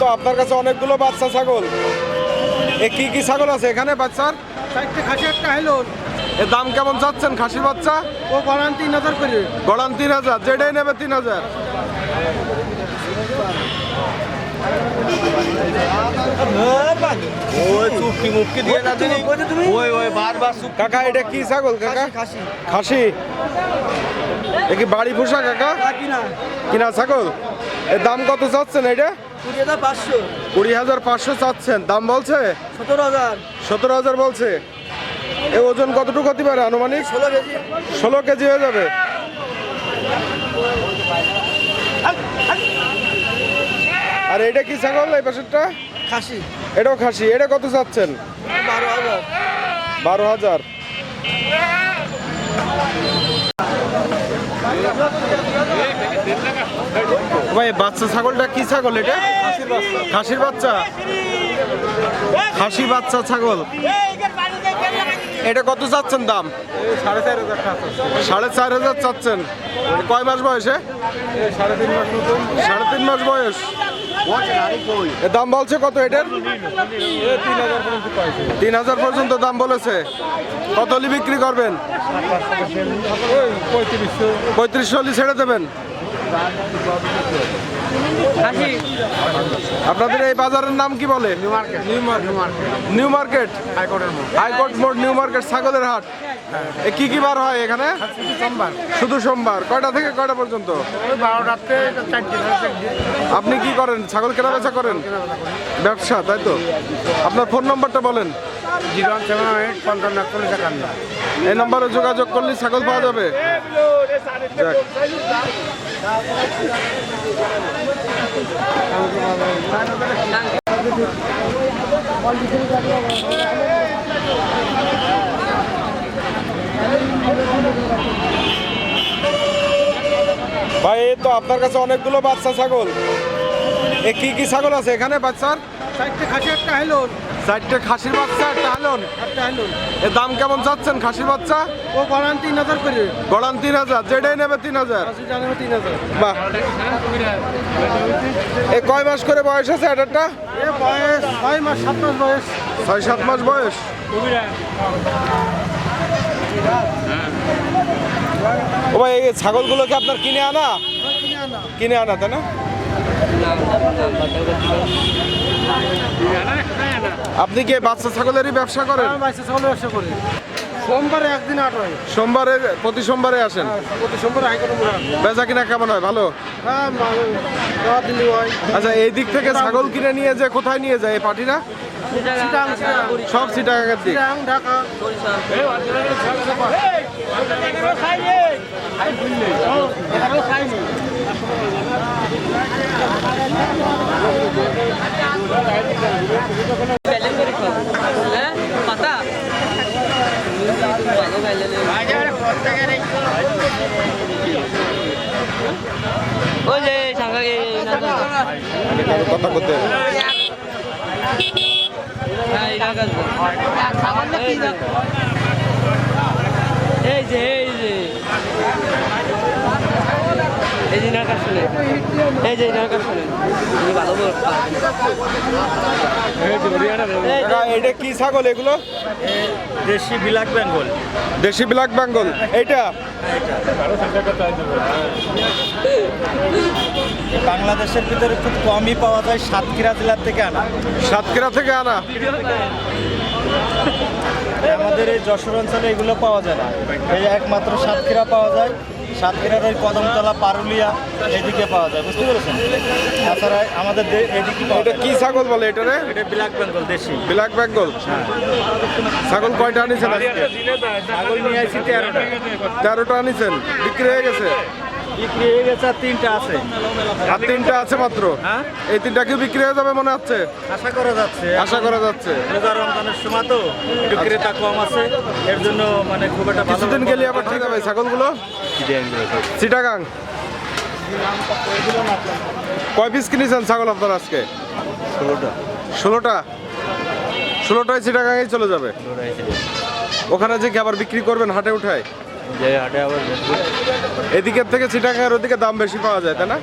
তো আপনার কাছে অনেকগুলো বাচ্চা ছাগল। এ কি কি ছাগল আছে এখানে বাচ্চার? চারটে খাসি একটা হলো এর দাম কেমন চাচ্ছেন খাসির বাচ্চা? ও গড়ান তিন হাজার করে। গড়ান তিন হাজার যেটাই নেবে তিন হাজার। কাকা এটা কি ছাগল কাকা? খাসি খাসি। এ কি বাড়ি পোষা কাকা? কিনা। কিনা ছাগল? এর দাম কত চাচ্ছেন এটা? কুড়ি হাজার পাঁচশো। চাচ্ছেন। দাম বলছে? সতেরো হাজার। সতেরো হাজার বলছে। এ ওজন কতটুকু হতে পারে আনুমানিক? ষোলো কেজি। ষোলো কেজি হয়ে যাবে। আর এটা কি ছাগল এই পাশেরটা? খাসি। এটাও খাসি। এটা কত চাচ্ছেন? বারো হাজার। বারো হাজার। ভাই, বাচ্চা ছাগলটা কি ছাগল এটা? খাসির বাচ্চা। খাসি বাচ্চা ছাগল। এটা কত চাচ্ছেন দাম? সাড়ে চার হাজার চাচ্ছেন। কয় মাস বয়সে? সাড়ে তিন মাস বয়স। দাম বলছে কত এটার? তিন হাজার পর্যন্ত দাম বলেছে। কত বিক্রি করবেন? পঁয়ত্রিশ হলে ছেড়ে দেবেন। আপনাদের এই বাজারের নাম কি বলে? New market new market new market new market হাইকোর্টের মোড়। হাইকোর্ট মোড় নিউ মার্কেট ছাগলের হাট। এ কি কি বার হয় এখানে? সোমবার। শুধু সোমবার। কয়টা থেকে কয়টা পর্যন্ত? আপনি কি করেন? ছাগল কেনা বেচা করেন ব্যবসা তাই তো? আপনার ফোন নম্বরটা বলেন। এই নম্বরে যোগাযোগ করলে ছাগল পাওয়া যাবে। যাক। ভাই তো আপনার কাছে অনেকগুলো বাচ্চা ছাগল। এ কি কি ছাগল আছে এখানে বাচ্চার? চারটে খাসি একটা হলো চারটে খাসির বাচ্চা একটা হালন। একটা হলো এর দাম কেমন চাচ্ছেন খাসির বাচ্চা? ও গড়ান তিন হাজার করে। গড়ান তিন হাজার যেটাই নেবে তিন হাজার। জানাবে তিন হাজার। বাহ। এ কয় মাস করে বয়স আছে এটারটা এ বয়স ছয় মাস সাত মাস বয়স। ছয় সাত মাস বয়স। ও ভাই এই ছাগলগুলো কি আপনার কিনে আনা? কিনে আনা। কিনে আনা তাই না? আপনি কি বাচ্চা ছাগলেরই ব্যবসা করেন? আমার বাইশে ছাগলের ব্যবসা করি। সোমবারে একদিন আট হয়। সোমবারে প্রতি সোমবারে আসেন? প্রতি সোমবারে বেচা কিনা কেমন হয়? ভালো? হ্যাঁ হয়। আচ্ছা এই দিক থেকে ছাগল কিনে নিয়ে যে কোথায় নিয়ে যায় এই পার্টিরা? সব সিটাগাঙ্গের দিক। ঢাকা। ব্যালেন্স করে খাও হ্যাঁ পাতা ভালো ওই যে সাংঘাকে কথা বলতে এই যে এই যে। এই যে নাকার শুনে এই যে নাকার শুনে তুমি ভালো এটা কি ছাগল এগুলো? দেশি বিলাক বেঙ্গল। দেশি ব্ল্যাক বেঙ্গল। এইটা? বাংলাদেশের ভিতরে খুব কমই পাওয়া যায় সাতক্ষীরা জেলার থেকে আনা। সাতক্ষীরা থেকে আনা? আমাদের এই যশোর অঞ্চলে এগুলো পাওয়া যায় না। এই একমাত্র সাতক্ষীরা পাওয়া যায়। সাতক্ষীরার ওই কদমতলা পারুলিয়া এদিকে পাওয়া যায় বুঝতে পেরেছেন? তাছাড়া আমাদের দে- এদিকে এটা কি ছাগল বলে এটা রে? এটা ব্ল্যাক বেঙ্গল দেশি। Black Bengal? ছাগল কয়টা আনিছেন ছাগল নিয়ে আসি তেরোটা। তেরোটা। আনিছেন? বিক্রি হয়ে গেছে? বিক্রি হয়ে গেছে আর তিনটা আছে। আর তিনটা আছে মাত্র? হ্যাঁ। এই তিনটা কি বিক্রি হয়ে যাবে মনে হচ্ছে? আশা করা যাচ্ছে। আশা করা যাচ্ছে। রোজা রমজানের সময় তো একটু ক্রেতা কম আছে এর জন্য মানে খুব একটা ভালো কিছুদিন গেলে আবার ঠিক হবে ছাগলগুলো? চিটাগাং। কয় পিস কিনেছেন ছাগল আপনার আজকে? ষোলোটা। ষোলোটা? ষোলোটায় চিটাগাঙেই চলে যাবে। ওখানে যে কি আবার বিক্রি করবেন হাটে উঠায়? এদিকের থেকে চিটাগাঙের ওদিকে দাম বেশি পাওয়া যায় তাই না?